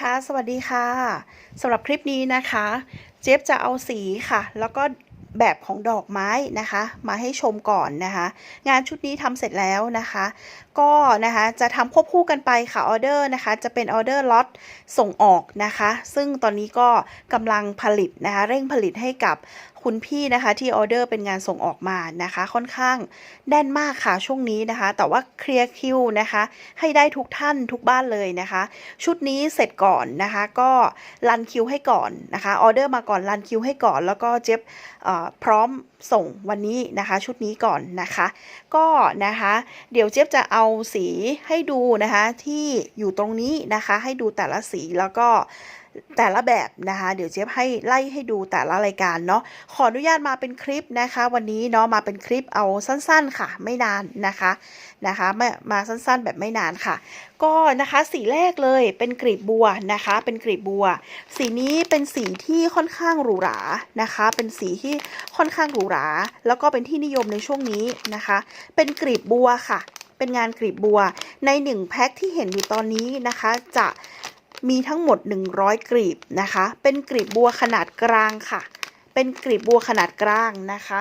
คะ สวัสดีค่ะสำหรับคลิปนี้นะคะ เจฟจะเอาสีค่ะ แล้วก็แบบของดอกไม้นะคะ มาให้ชมก่อนนะคะ งานชุดนี้ทำเสร็จแล้วนะคะ ก็นะคะจะทำควบคู่กันไปค่ะออเดอร์นะคะ จะเป็นออเดอร์ล็อตส่งออกนะคะ ซึ่งตอนนี้ก็กำลังผลิตนะคะ เร่งผลิตให้กับคุณพี่นะคะที่ออเดอร์เป็นงานส่งออกมานะคะ ค่อนข้างแน่นมากค่ะช่วงนี้นะคะ แต่ว่าเคลียร์คิวนะคะ ให้ได้ทุกท่านทุกบ้านเลยนะคะ ชุดนี้เสร็จก่อนนะคะ ก็รันคิวให้ก่อนนะคะออเดอร์มาก่อนรันคิวให้ก่อน แล้วก็เจ็บพร้อมส่งวันนี้นะคะ ชุดนี้ก่อนนะคะ ก็นะคะ เดี๋ยวเจี๊ยบจะเอาสีให้ดูนะคะที่อยู่ตรงนี้นะคะ ให้ดูแต่ละสีแล้วก็แต่ละแบบนะคะ เดี๋ยวเจี๊ยบให้ไล่ให้ดูแต่ละรายการเนาะขออนุญาตมาเป็นคลิปนะคะ วันนี้เนาะมาเป็นคลิปเอาสั้นๆค่ะ ไม่นานนะคะนะคะมามาสั้นๆแบบไม่นานค่ะ ก็นะคะสีแรกเลยเป็นกลีบบัวนะคะ เป็นกลีบบัว สีนี้เป็นสีที่ค่อนข้างหรูหรานะคะ เป็นสีที่ค่อนข้างหรูหรา แล้วก็เป็นที่นิยมในช่วงนี้นะคะ เป็นกลีบบัวค่ะ เป็นงานกลีบบัวในหนึ่งแพ็คที่เห็นอยู่ตอนนี้นะคะ จะ มีทั้งหมด 100 กลีบนะคะ เป็นกลีบบัวขนาดกลางค่ะ เป็นกลีบบัวขนาดกลางนะคะ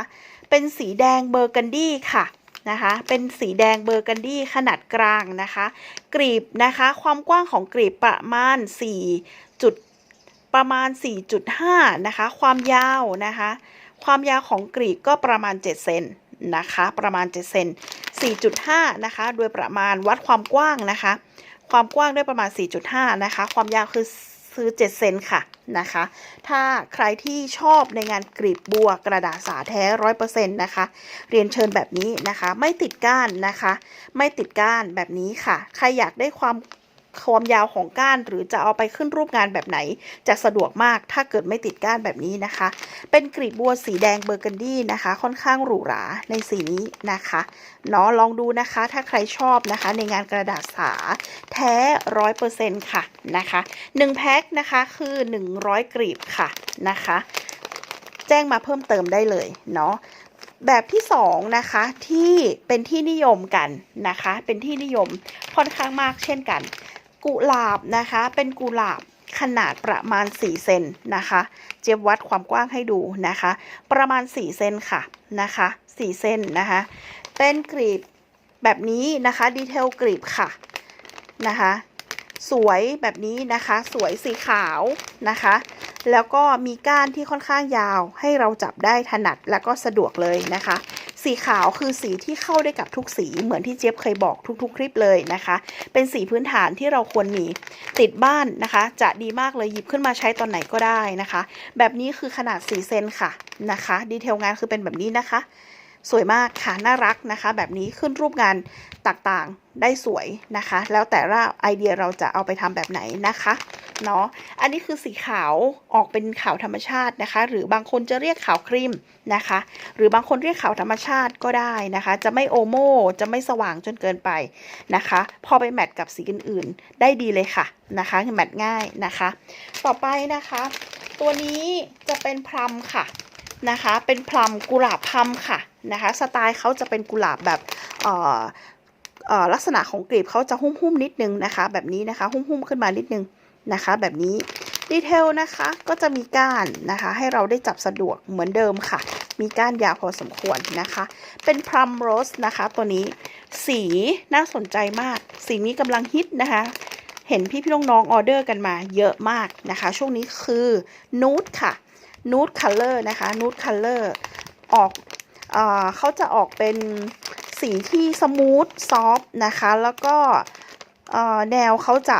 เป็นสีแดงเบอร์กันดี้ค่ะนะคะ เป็นสีแดงเบอร์กันดี้ขนาดกลางนะคะ กลีบนะคะ ความกว้างของกลีบประมาณ4จุดประมาณ 4.5 นะคะ ความยาวนะคะ ความยาวของกลีบก็ประมาณ 7 เซนนะคะ ประมาณ 7 เซน4.5 นะคะ โดยประมาณวัดความกว้างนะคะ ความกว้างด้วยประมาณ 4.5 นะคะ ความยาวคือซื้อ 7 เซนค่ะนะคะ ถ้าใครที่ชอบในงานกรีบบัวกระดาษสาแท้ร้อยเปอร์เซ็นต์นะคะ เรียนเชิญแบบนี้นะคะ ไม่ติดก้านนะคะ ไม่ติดก้านแบบนี้ค่ะ ใครอยากได้ความ ความยาวของก้าน หรือจะเอาไปขึ้นรูปงานแบบไหน จะสะดวกมากถ้าเกิดไม่ติดก้านแบบนี้นะคะ เป็นกรีบบัวสีแดงเบอร์กันดี้นะคะ ค่อนข้างหรูหราในสีนี้นะคะเนาะลองดูนะคะ ถ้าใครชอบนะคะ ในงานกระดาษสาแท้ร้อยเปอร์เซ็นต์ค่ะนะคะหนึ่งแพ็คนะคะคือ100กรีบค่ะนะคะ แจ้งมาเพิ่มเติมได้เลยเนาะแบบที่สองนะคะที่เป็นที่นิยมกันนะคะ เป็นที่นิยมค่อนข้างมากเช่นกัน กุหลาบนะคะ เป็นกุหลาบขนาดประมาณ 4 เซนนะคะ เจี๊ยบวัดความกว้างให้ดูนะคะ ประมาณ 4 เซนค่ะนะคะ4เซนนะคะ เป็นกรีบแบบนี้นะคะ ดีเทลกรีบค่ะนะคะ สวยแบบนี้นะคะ สวยสีขาวนะคะ แล้วก็มีก้านที่ค่อนข้างยาวให้เราจับได้ถนัดแล้วก็สะดวกเลยนะคะ สีขาวคือสีที่เข้าได้กับทุกสีเหมือนที่เจี๊ยบเคยบอกทุกๆ คลิปเลยนะคะ เป็นสีพื้นฐานที่เราควรมีติดบ้านนะคะ จะดีมากเลยหยิบขึ้นมาใช้ตอนไหนก็ได้นะคะ แบบนี้คือขนาด4เซนค่ะนะคะ ดีเทลงานคือเป็นแบบนี้นะคะ สวยมากค่ะน่ารักนะคะ แบบนี้ขึ้นรูปงานต่างๆได้สวยนะคะ แล้วแต่ว่าไอเดียเราจะเอาไปทำแบบไหนนะคะเนาะอันนี้คือสีขาวออกเป็นขาวธรรมชาตินะคะ หรือบางคนจะเรียกขาวครีมนะคะ หรือบางคนเรียกขาวธรรมชาติก็ได้นะคะ จะไม่โอโมจะไม่สว่างจนเกินไปนะคะ พอไปแมทกับสีอื่นๆ ได้ดีเลยค่ะนะคะแมทง่ายนะคะ ต่อไปนะคะ ตัวนี้จะเป็นพลัมค่ะ นะคะ เป็นพลัมกุหลาบพลัมค่ะนะคะ สไตล์เขาจะเป็นกุหลาบแบบเอ่อเอ่อลักษณะของกลีบเขาจะหุ้มๆนิดนึงนะคะ แบบนี้นะคะ หุ้มๆขึ้นมานิดนึงนะคะ แบบนี้ดีเทลนะคะก็จะมีก้านนะคะ ให้เราได้จับสะดวกเหมือนเดิมค่ะ มีก้านยาวพอสมควรนะคะ เป็นพลัมโรสนะคะ ตัวนี้สีน่าสนใจมาก สีนี้กำลังฮิตนะคะ เห็นพี่พี่น้องๆออเดอร์กันมาเยอะมากนะคะ ช่วงนี้คือนูดค่ะ นูดคัลเลอร์นะคะนูดคัลเลอร์ออกเอเขาจะออกเป็นสีที่สมูทซอฟนะคะ แล้วก็แนวเขาจะ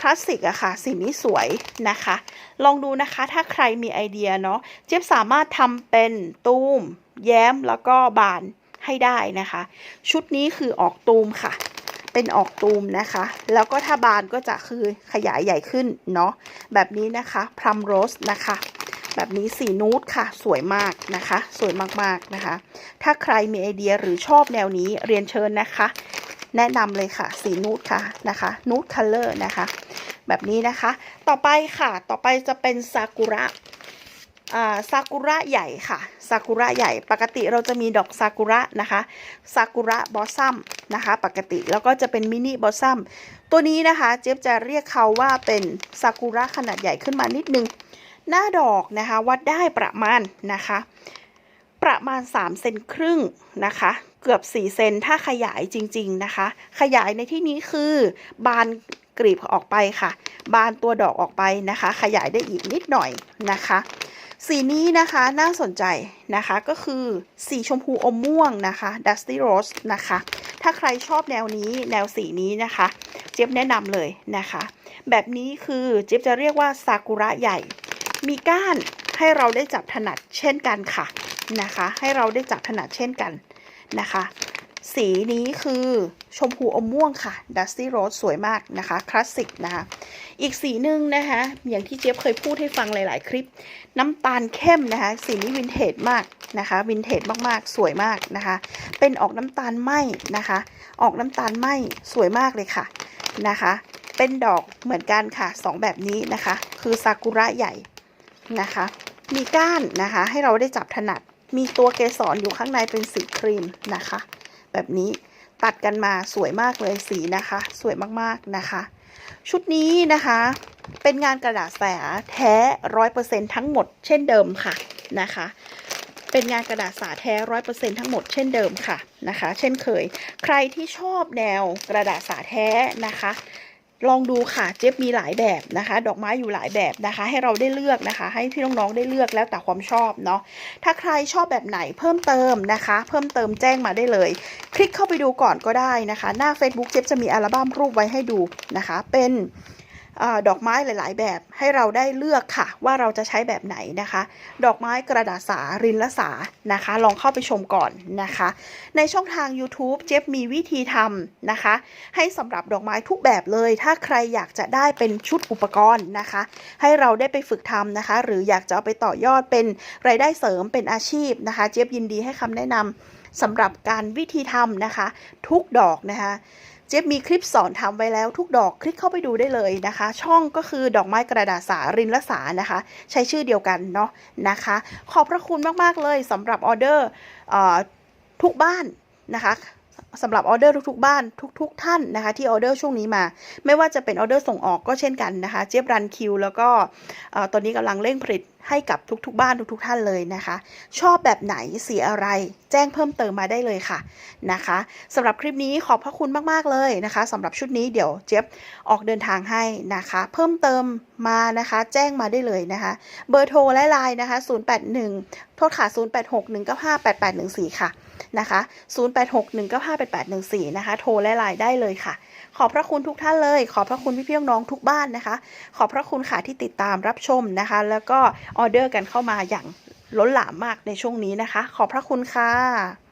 คลาสสิกอะค่ะสีนี้สวยนะคะ ลองดูนะคะถ้าใครมีไอเดียเนาะเจี๊ยบสามารถทำเป็นตูม แย้มแล้วก็บานให้ได้นะคะ ชุดนี้คือออกตูมค่ะ เป็นออกตูมนะคะ แล้วก็ถ้าบานก็จะคือขยายใหญ่ขึ้นเนาะแบบนี้นะคะพลัมโรสนะคะ แบบนี้สีนูดค่ะ สวยมากนะคะ สวยมากๆนะคะ ถ้าใครมีไอเดียหรือชอบแนวนี้เรียนเชิญนะคะ แนะนำเลยค่ะ สีนูดค่ะนะคะนูดคัลเลอร์นะคะ แบบนี้นะคะ ต่อไปค่ะต่อไปจะเป็นซากุระอ่าซากุระใหญ่ค่ะซากุระใหญ่ ปกติเราจะมีดอกซากุระนะคะซากุระบอสซัมนะคะ ปกติแล้วก็จะเป็นมินิบอสซัมตัวนี้นะคะ เจ๊บจะเรียกเขาว่าเป็นซากุระขนาดใหญ่ขึ้นมานิดนึง หน้าดอกนะคะวัดได้ประมาณนะคะ ประมาณ3เซนครึ่งนะคะ เกือบ4เซนถ้าขยายจริง ๆนะคะ ขยายในที่นี้คือบานกลีบออกไปค่ะ บานตัวดอกออกไปนะคะ ขยายได้อีกนิดหน่อยนะคะ สีนี้นะคะน่าสนใจนะคะก็คือสีชมพูอมม่วงนะคะ Dusty Rose นะคะ ถ้าใครชอบแนวนี้แนวสีนี้นะคะ เจี๊ยบแนะนำเลยนะคะ แบบนี้คือเจี๊ยบจะเรียกว่าซากุระใหญ่ มีก้านให้เราได้จับถนัดเช่นกันค่ะนะคะ ให้เราได้จับถนัดเช่นกันนะคะ สีนี้คือชมพูอมม่วงค่ะ Dusty Rose สวยมากนะคะ คลาสสิกนะคะ อีกสีหนึ่งนะคะ อย่างที่เจี๊ยบเคยพูดให้ฟังหลาย ๆ คลิป น้ำตาลเข้มนะคะ สีนี้วินเทจมากนะคะ วินเทจมาก ๆ สวยมากนะคะ เป็นออกน้ำตาลไหมนะคะ ออกน้ำตาลไหมสวยมากเลยค่ะนะคะ เป็นดอกเหมือนกันค่ะสองแบบนี้นะคะ คือซากุระใหญ่ นะคะ มีก้านนะคะ ให้เราได้จับถนัด มีตัวเกสรอยู่ข้างในเป็นสีครีมนะคะ แบบนี้ตัดกันมาสวยมากเลยสีนะคะ สวยมากๆนะคะ ชุดนี้นะคะ เป็นงานกระดาษแสแท้ร้อยเปอร์เซ็นทั้งหมดเช่นเดิมค่ะนะคะ เป็นงานกระดาษสาแท้ร้อยเปอร์เซ็นทั้งหมดเช่นเดิมค่ะนะคะ เช่นเคย ใครที่ชอบแนวกระดาษสาแท้นะคะ ลองดูค่ะเจ๊บมีหลายแบบนะคะ ดอกไม้อยู่หลายแบบนะคะ ให้เราได้เลือกนะคะ ให้พี่น้องๆได้เลือกแล้วแต่ความชอบเนาะถ้าใครชอบแบบไหนเพิ่มเติมนะคะ เพิ่มเติมแจ้งมาได้เลย คลิกเข้าไปดูก่อนก็ได้นะคะ หน้า Facebook เจ๊บจะมีอัลบั้มรูปไว้ให้ดูนะคะ เป็น อดอกไม้หลาย ๆ แบบให้เราได้เลือกค่ะ ว่าเราจะใช้แบบไหนนะคะ ดอกไม้กระดาษสารินละสานะคะ ลองเข้าไปชมก่อนนะคะ ในช่องทาง YouTube เจ๊บมีวิธีทำนะคะ ให้สำหรับดอกไม้ทุกแบบเลย ถ้าใครอยากจะได้เป็นชุดอุปกรณ์นะคะ ให้เราได้ไปฝึกทำนะคะ หรืออยากจะเอาไปต่อยอดเป็นรายได้เสริมเป็นอาชีพนะคะ เจี๊ยบยินดีให้คำแนะนำสำหรับการวิธีทำนะคะ ทุกดอกนะคะ เจี๊บมีคลิปสอนทำไว้แล้วทุกดอกคลิกเข้าไปดูได้เลยนะคะ ช่องก็คือดอกไม้กระดาษสารินละสานะคะ ใช้ชื่อเดียวกันเนาะนะคะ ขอบพระคุณมาก ๆ เลยสำหรับออเดอร์ทุกบ้านนะคะ สำหรับออเดอร์ทุกๆ บ้านทุก ๆ ท่านนะคะที่ออเดอร์ช่วงนี้มา ไม่ว่าจะเป็นออเดอร์ส่งออกก็เช่นกันนะคะเจี๊ยบรันคิว แล้วก็ตอนนี้กำลังเร่งผลิตให้กับทุกๆ บ้านทุกๆ ท่านเลยนะคะ ชอบแบบไหนสีอะไร แจ้งเพิ่มเติมมาได้เลยค่ะนะคะสำหรับคลิปนี้ขอบพระคุณมากๆเลยนะคะสำหรับชุดนี้เดี๋ยวเจี๊ยบออกเดินทางให้นะคะ เพิ่มเติมมานะคะ แจ้งมาได้เลยนะคะ เบอร์โทรและไลน์นะคะ 081 โทษค่ะ 0861958814 ค่ะ นะคะ 0861958814 นะคะ โทรและไลน์ได้เลยค่ะ ขอบพระคุณทุกท่านเลย ขอบพระคุณพี่พี่น้องทุกบ้านนะคะ ขอบพระคุณค่ะที่ติดตามรับชมนะคะ แล้วก็ออเดอร์กันเข้ามาอย่างล้นหลามมากในช่วงนี้นะคะ ขอบพระคุณค่ะ